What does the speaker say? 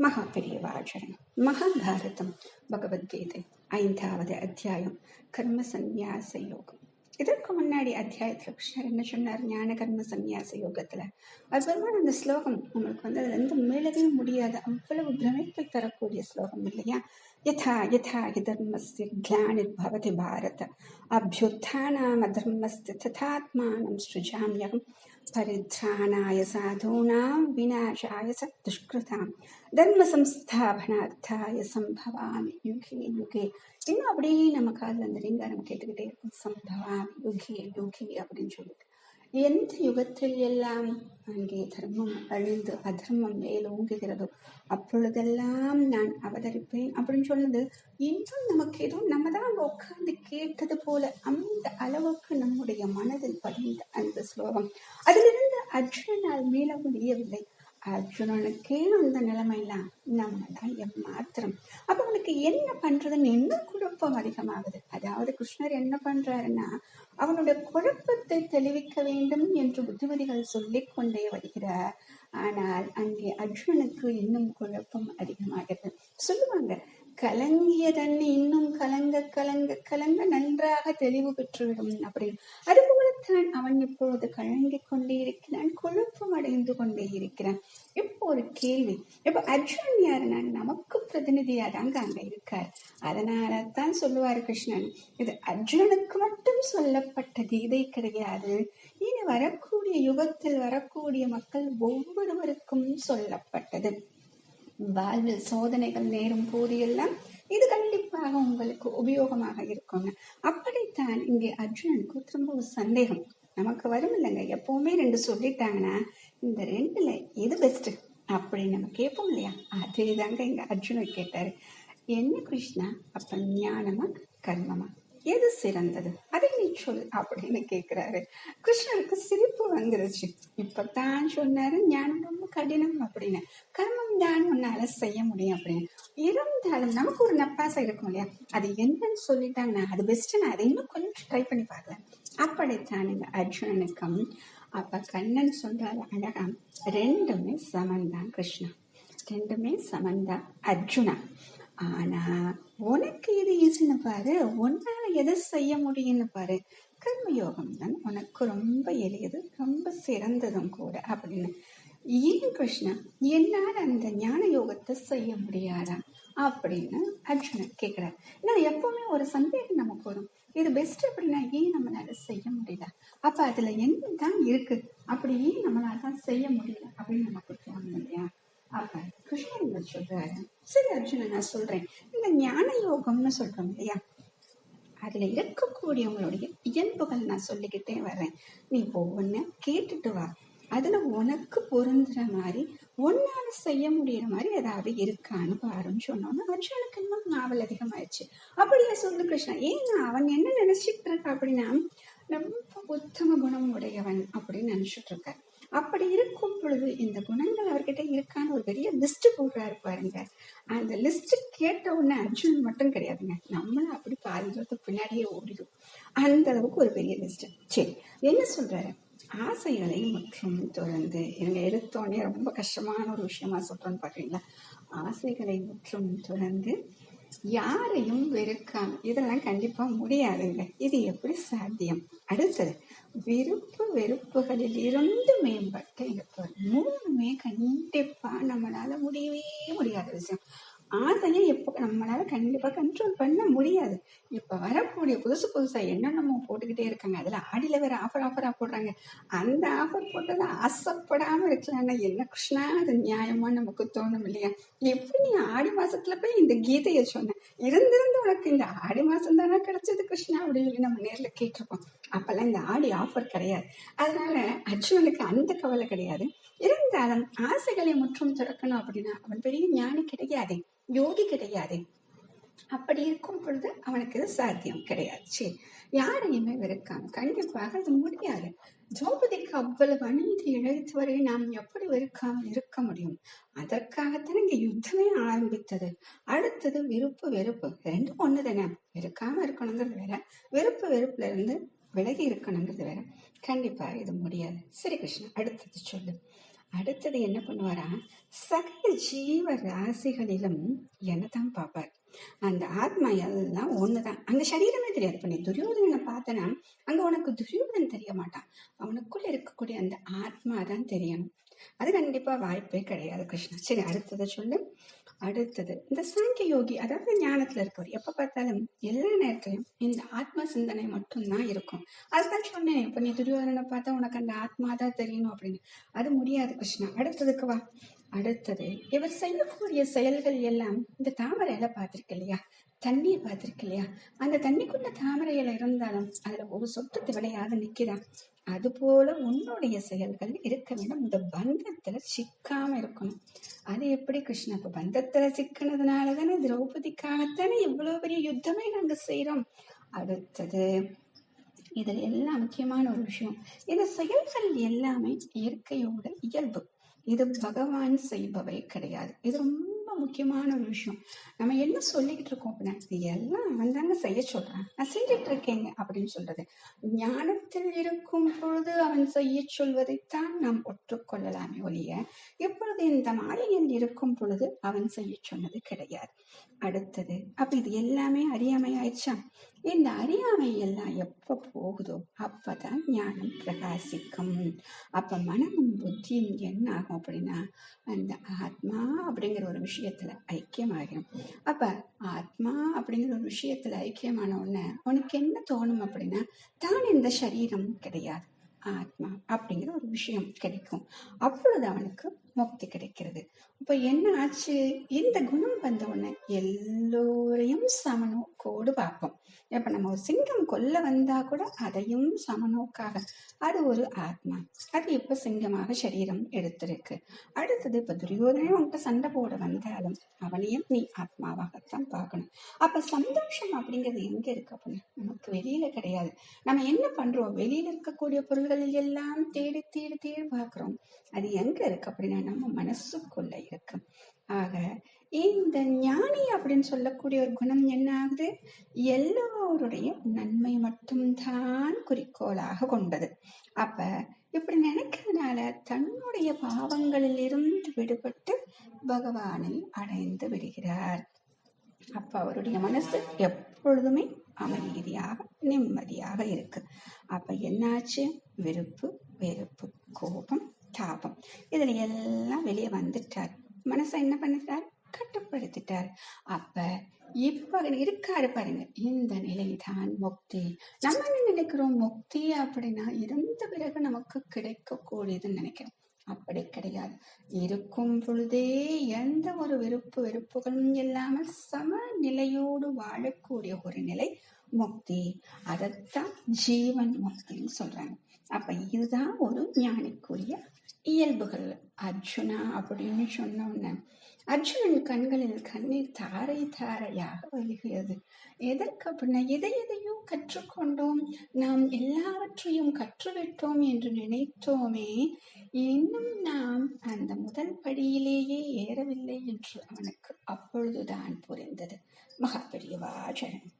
மகா பெரியவாச்சரணம் மகாபாரதம் பகவத்கீதை ஐந்தாவது அத்தியாயம் கர்ம சந்நியாச யோகம் இதற்கு முன்னாடி அத்தியாயத்துல கிருஷ்ணர் என்ன சொன்னார் ஞான கர்ம சந்நியாச யோகத்துல அற்புதமான அந்த ஸ்லோகம் உங்களுக்கு வந்து அதுல இருந்து மீளவே முடியாது அவ்வளவு பிரமிப்பை தரக்கூடிய ஸ்லோகம் இல்லையா யதா யதா ஹி தர்மஸ்ய கிளானிர்பவதி பாரத அபியுத்தானாமதர்மஸ்ய ததாத்மானம் ஸ்ருஜாமியகம் परित्राणाय साधूनां विनाशाय च दुष्कृतां தர்ம சம்ஸ்தாபனார்த்தாய சம்பவாமி யுகே யுகே இன்னும் அப்படியே நம்ம காதில் அந்த ரிங்காரம் கேட்டுக்கிட்டே இருக்கும் சம்பவாமி யுகே யுகே அப்படின்னு சொல்லிட்டு எந்த யுகத்தில் எல்லாம் அங்கே தர்மம் அழிந்து அதர்மம் மேலோங்குகிறதோ அப்பொழுதெல்லாம் நான் அவதரிப்பேன் அப்படின்னு சொன்னது இன்னும் நமக்கு ஏதோ நம்ம தான் அங்கே உட்கார்ந்து கேட்டது போல அந்த அளவுக்கு நம்முடைய மனதில் பதிந்த அந்த ஸ்லோகம் அதிலிருந்து அர்ஜுனனால் மீள முடியவில்லை அர்ஜுனனுக்கே அந்த நிலைமையெல்லாம் நம்ம தான் எம்மாத்திரம். அப்ப அவனுக்கு என்ன பண்றதுன்னு இன்னும் குழப்பம் அதிகமாகுது? அதாவது கிருஷ்ணர் என்ன பண்றாருன்னா அவனுடைய குழப்பத்தை தெளிவிக்க வேண்டும் என்று புத்திமதிகள் சொல்லிக் கொண்டே வருகிறார். ஆனால் அங்கே அர்ஜுனனுக்கு இன்னும் குழப்பம் அதிகமாகிறது. சொல்லுவாங்க கலங்கிய தண்ணி இன்னும் கலங்க கலங்க கலங்க நன்றாக தெளிவு பெற்றுவிடும் அப்படின்னு. தான் அவன் இப்பொழுது கலங்கிக் கொண்டே இருக்கிறான் குழப்பம் அடைந்து கொண்டே இருக்கிறான். இப்போ ஒரு கேள்வி இப்ப அர்ஜுனன் யாருன்னா நமக்கு பிரதிநிதியா தாங்க அங்க இருக்கார். அதனால தான் சொல்லுவார் கிருஷ்ணன் இது அர்ஜுனனுக்கு மட்டும் சொல்லப்பட்ட கீதை கிடையாது. இனி வரக்கூடிய யுகத்தில் வரக்கூடிய மக்கள் ஒவ்வொருவருக்கும் சொல்லப்பட்டது. வாழ்வில் சோதனைகள் நேரும் போது எல்லாம் இது கண்டிப்பாக உங்களுக்கு உபயோகமாக இருக்கும்னு அப்படித்தான் இங்கே அர்ஜுனனுக்கு திரும்ப ஒரு சந்தேகம். நமக்கு வரும் இல்லைங்க. எப்பவுமே ரெண்டு சொல்லிட்டாங்கன்னா இந்த ரெண்டுல எது பெஸ்ட் அப்படின்னு நம்ம கேட்போம் இல்லையா? அதே தாங்க இங்க அர்ஜுனன் கேட்டாரு. என்ன கிருஷ்ணா? அப்ப ஞானமா கர்மமா? எது சிறந்தது? அதை நீ சொல் அப்படின்னு கேக்குறாரு. கிருஷ்ணருக்கு சிரிப்பு வந்துருச்சு. இப்பதான் சொன்னாரு ஞானம் ரொம்ப கடினம் அப்படின்னு. கர்மம் தான் உன்னால செய்ய முடியும் அப்படின்னு. இருந்தாலும் நமக்கு ஒரு நப்பாசை இருக்கும் இல்லையா? அது என்னன்னு சொல்லிட்டாங்கன்னா அது பெஸ்ட் நான் அதை இன்னும் கொஞ்சம் ட்ரை பண்ணி பார்க்கல அப்படித்தான் இந்த அர்ஜுனனுக்கும் அப்ப கண்ணன் சொல்றாரு அழகா ரெண்டுமே சமந்தான் கிருஷ்ணா. ரெண்டுமே சமந்தான் அர்ஜுனா. ஆனா உனக்கு இது ஈஸின்னு பாரு. உன்னால எதை செய்ய முடியும்னு பாரு. கர்மயோகம் தான் உனக்கு ரொம்ப எளியது ரொம்ப சிறந்ததும் கூட அப்படின்னு. ஏன் கிருஷ்ணா என்னால் அந்த ஞான யோகத்தை செய்ய முடியாதா அப்படின்னு அர்ஜுனன் கேட்குறாரு நான் எப்பவுமே ஒரு சந்தேகம் நமக்கு வரும். இது பெஸ்ட் அப்படின்னா ஏன் நம்மளால செய்ய முடியல? அப்ப அதுல என்ன தான் இருக்கு? அப்படி ஏன் நம்மளால தான் செய்ய முடியல அப்படின்னு நமக்கு அப்படின்னு சொல்றாரு சரி அர்ஜுனன் நான் சொல்றேன். இந்த ஞான யோகம்னு சொல்றோம் இல்லையா? அதுல இருக்கக்கூடியவங்களுடைய இயல்புகள் நான் சொல்லிக்கிட்டே வர்றேன். நீ ஒவ்வொன்னு கேட்டுட்டு வா. அதுல உனக்கு பொருந்துற மாதிரி ஒன்னால செய்ய முடியற மாதிரி ஏதாவது இருக்கான்னு பாருன்னு சொன்னோம்னா அர்ஜுனுக்கு இன்னும் நாவல் அதிகமாயிடுச்சு. அப்படியே சொல்லு கிருஷ்ணா. ஏன் அவன் என்ன நினைச்சிட்டு இருக்கா அப்படின்னா ரொம்ப உத்தம குணம் உடையவன் அப்படின்னு நினைச்சிட்டு இருக்க அப்படி இருக்கும் பொழுது இந்த குணங்கள் அவர்கிட்ட இருக்கான்னு ஒரு பெரிய லிஸ்ட் போடுறாரு பாருங்க. அந்த லிஸ்ட் கேட்ட உடனே அர்ஜுன் மட்டும் கிடையாதுங்க. நம்மளும் அப்படி பாதி தூரத்துக்கு பின்னாடியே ஓடிடும். அந்த அளவுக்கு ஒரு பெரிய லிஸ்ட் சரி என்ன சொல்றாரு? ஆசைகளை மற்றும் தொடர்ந்து இவங்க எடுத்தோடனே ரொம்ப கஷ்டமான ஒரு விஷயமா சொல்றோன்னு பாக்குறீங்களா? ஆசைகளை முற்றும் தொடர்ந்து யாரையும் வெறுக்காம இதெல்லாம் கண்டிப்பா முடியாதுங்க. இது எப்படி சாத்தியம்? அடுத்தது விருப்பு வெறுப்புகளில் இருந்து மேம்பட்ட இருப்பவர் மூணுமே கண்டிப்பா நம்மளால முடியவே முடியாத விஷயம். ஆசையை எப்போ நம்மளால கண்டிப்பா கண்ட்ரோல் பண்ண முடியாது. இப்ப வரக்கூடிய புதுசு புதுசா என்னென்னமோ போட்டுக்கிட்டே இருக்காங்க. அதுல ஆடியில வேற ஆஃபர் ஆஃபரா போடுறாங்க. அந்த ஆஃபர் போட்டதை ஆசைப்படாம இருக்கலாம்னா என்ன கிருஷ்ணா? அது நியாயமா நமக்கு தோணும் இல்லையா? எப்படி நீ ஆடி மாசத்துல போய் இந்த கீதையை சொன்ன? இருந்திருந்து உனக்கு இந்த ஆடி மாசம் தானே கிடைச்சது கிருஷ்ணா அப்படின்னு சொல்லி நம்ம நேர்ல கேட்டிருப்போம். அப்பெல்லாம் இந்த ஆடி ஆஃபர் கிடையாது. அதனால அர்ஜுனனுக்கு அந்த கவலை கிடையாது. இருந்தாலும் ஆசைகளை முற்றும் திறக்கணும் அப்படின்னா அவன் பெரிய ஞானி கிடையாது. யோகி கிடையாது. அப்படி இருக்கும் பொழுது அவனுக்கு இது சாத்தியம் கிடையாது. சரி யாரையுமே வெறுக்காம? கண்டிப்பாக அது முடியாது. திரௌபதிக்கு அவ்வளவு அநீதி இழைத்தவரை நாம் எப்படி வெறுக்காமல் இருக்க முடியும்? அதற்காகத்தான் இங்க யுத்தமே ஆரம்பித்தது. அடுத்தது விருப்பு வெறுப்பு. ரெண்டும் ஒண்ணு தானே வெறுக்காம இருக்கணுங்கிறது வேற. வெறுப்பு வெறுப்புல இருந்து விலகி இருக்கணுங்கிறது வேற. கண்டிப்பா இது முடியாது. சரி கிருஷ்ணா அடுத்தது சொல்லு. அடுத்தது என்ன பண்ணுவாரா? சகல ஜீவ ராசிகளிலும் என்னதான் பார்ப்பார். அந்த ஆத்மா எல்லாம் ஒண்ணுதான். அந்த சரீரமே தெரியாது. இப்ப நீ துரியோதனனை பார்த்தனா அங்க உனக்கு துரியோதனன் தெரிய மாட்டான். அவனுக்குள்ள இருக்கக்கூடிய அந்த ஆத்மா தான் தெரியணும். அது கண்டிப்பா வாய்ப்பே கிடையாது கிருஷ்ணா. சரி அடுத்ததை சொல்லு. அடுத்தது இந்த சாங்கிய யோகி அதாவது ஞானத்துல இருக்கவர் எப்ப பார்த்தாலும் எல்லா நேரத்திலும் இந்த ஆத்ம சிந்தனை மட்டும்தான் இருக்கும். அதுதான் சொன்னேன். இப்ப நீ துரியோதனனை பார்த்தா உனக்கு அந்த ஆத்மா தான் தெரியணும் அப்படின்னு. அது முடியாது கிருஷ்ணா. அடுத்ததுக்கு வா. அடுத்தது இவர் செய்யக்கூடிய செயல்கள் எல்லாம் இந்த தாமரையில இலை இல்லையா? தண்ணியை பார்த்திருக்கு இல்லையா? அந்த தண்ணிக்குள்ள தாமரை இலை இருந்தாலும் அதுல ஒரு சொட்டு திவடையாவது நிக்கிறா அது போல உன்னுடைய செயல்கள் இருக்க வேண்டும். இந்த பந்தத்துல சிக்காம இருக்கணும். அது எப்படி கிருஷ்ணா? இப்ப பந்தத்துல சிக்கினதுனால தானே திரௌபதிக்காகத்தானே இவ்வளவு பெரிய யுத்தமே நாங்க செய்யறோம் அடுத்தது இதில் எல்லாம் முக்கியமான ஒரு விஷயம். இந்த செயல்கள் எல்லாமே இயற்கையோட இயல்பு. இது பகவான் செய்பவை கிடையாது. இது ரொம்ப முக்கியமான ஒரு விஷயம். நம்ம என்ன சொல்லிக்கிட்டு இருக்கோம் அப்படின்னா இது எல்லாம் அவன் செய்ய சொல்றான். நான் செஞ்சிட்டு இருக்கேங்க அப்படின்னு சொல்றது. ஞானத்தில் இருக்கும் பொழுது அவன் செய்ய சொல்வதைத்தான் நாம் ஒற்றுக்கொள்ளலாமே ஒழிய இப்பொழுது இந்த மாளிகையில் இருக்கும் பொழுது அவன் செய்ய சொன்னது கிடையாது. அடுத்தது அப்ப இது எல்லாமே அறியாமை ஆயிடுச்சா இந்த அறியாமை எல்லாம் எப்ப போகுதோ அப்பதான் ஞானம் பிரகாசிக்கும். அப்ப மனமும் புத்தியும் என்ன ஆகும் அப்படின்னா அந்த ஆத்மா அப்படிங்கிற ஒரு விஷயத்துல ஐக்கியமாகிடும். அப்ப ஆத்மா அப்படிங்கிற ஒரு விஷயத்துல ஐக்கியமான உடனே உனக்கு என்ன தோணும் அப்படின்னா தான் இந்த சரீரம் கிடையாது. ஆத்மா அப்படிங்கிற ஒரு விஷயம் கிடைக்கும். அப்பொழுது அவனுக்கு முக்தி கிடைக்கிறது. இப்ப என்ன ஆச்சு? இந்த குணம் வந்த உடனே எல்லோரையும் சமநோக்கோடு பார்ப்போம். இப்ப நம்ம ஒரு சிங்கம் கொல்ல வந்தா கூட அதையும் சமநோக்காக. அது ஒரு ஆத்மா. அது இப்ப சிங்கமாக சரீரம் எடுத்திருக்கு. அடுத்தது இப்ப துரியோதனே உன்கிட்ட சண்டை போட வந்தாலும் அவனையும் நீ ஆத்மாவாகத்தான் பார்க்கணும். அப்ப சந்தோஷம் அப்படிங்கிறது எங்க இருக்கு அப்படின்னு நமக்கு வெளியில கிடையாது. நம்ம என்ன பண்றோம்? வெளியில இருக்கக்கூடிய பொருள்களில் எல்லாம் தேடி தேடி தேடி பார்க்கிறோம். அது எங்க இருக்கு அப்படின்னா நம்ம மனசுக்குள்ள இருக்கு. ஆக இந்த ஞானி அப்படின்னு சொல்லக்கூடிய ஒரு குணம் என்ன ஆகுது எல்லோருடைய நன்மை மட்டும்தான் குறிக்கோளாக கொண்டது. அப்ப இப்படி நினைக்கிறதுனால தன்னுடைய பாவங்களில் இருந்து விடுபட்டு பகவானை அடைந்து விடுகிறார். அப்ப அவருடைய மனசு எப்பொழுதுமே அமைதியாக நிம்மதியாக இருக்கு. அப்ப என்னாச்சு? விருப்பு வெறுப்பு கோபம் தாபம் இதுல எல்லாம் வெளியே வந்துட்டார். மனசை என்ன பண்ணிட்டார்? கட்டுப்படுத்திட்டார். அப்ப இப்ப இருக்காரு பாருங்க. இந்த நிலைதான் முக்தி. நம்ம என்ன நினைக்கிறோம்? முக்தி அப்படின்னா இருந்த பிறகு நமக்கு கிடைக்கக்கூடியதுன்னு நினைக்கிறோம். அப்படி கிடையாது. இருக்கும் பொழுதே எந்த ஒரு விருப்பு வெறுப்புகளும் இல்லாமல் சம நிலையோடு வாழக்கூடிய ஒரு நிலை முக்தி. அதைத்தான் ஜீவன் முக்தின்னு சொல்றாங்க. அப்ப இதுதான் ஒரு ஞானிக்குரிய இயல்புகள். அர்ஜுனா அப்படின்னு சொன்னோன்ன அர்ஜுனன் கண்களில் கண்ணீர் தாரை தாரையாக வருகிறது எதற்கு அப்படின்னா எதை எதையோ கற்றுக்கொண்டோம். நாம் எல்லாவற்றையும் கற்றுவிட்டோம் என்று நினைத்தோமே இன்னும் நாம் அந்த முதல் படியிலேயே ஏறவில்லை என்று அவனுக்கு அப்பொழுதுதான் புரிந்தது. மகாபெரியவா ஜெயம்.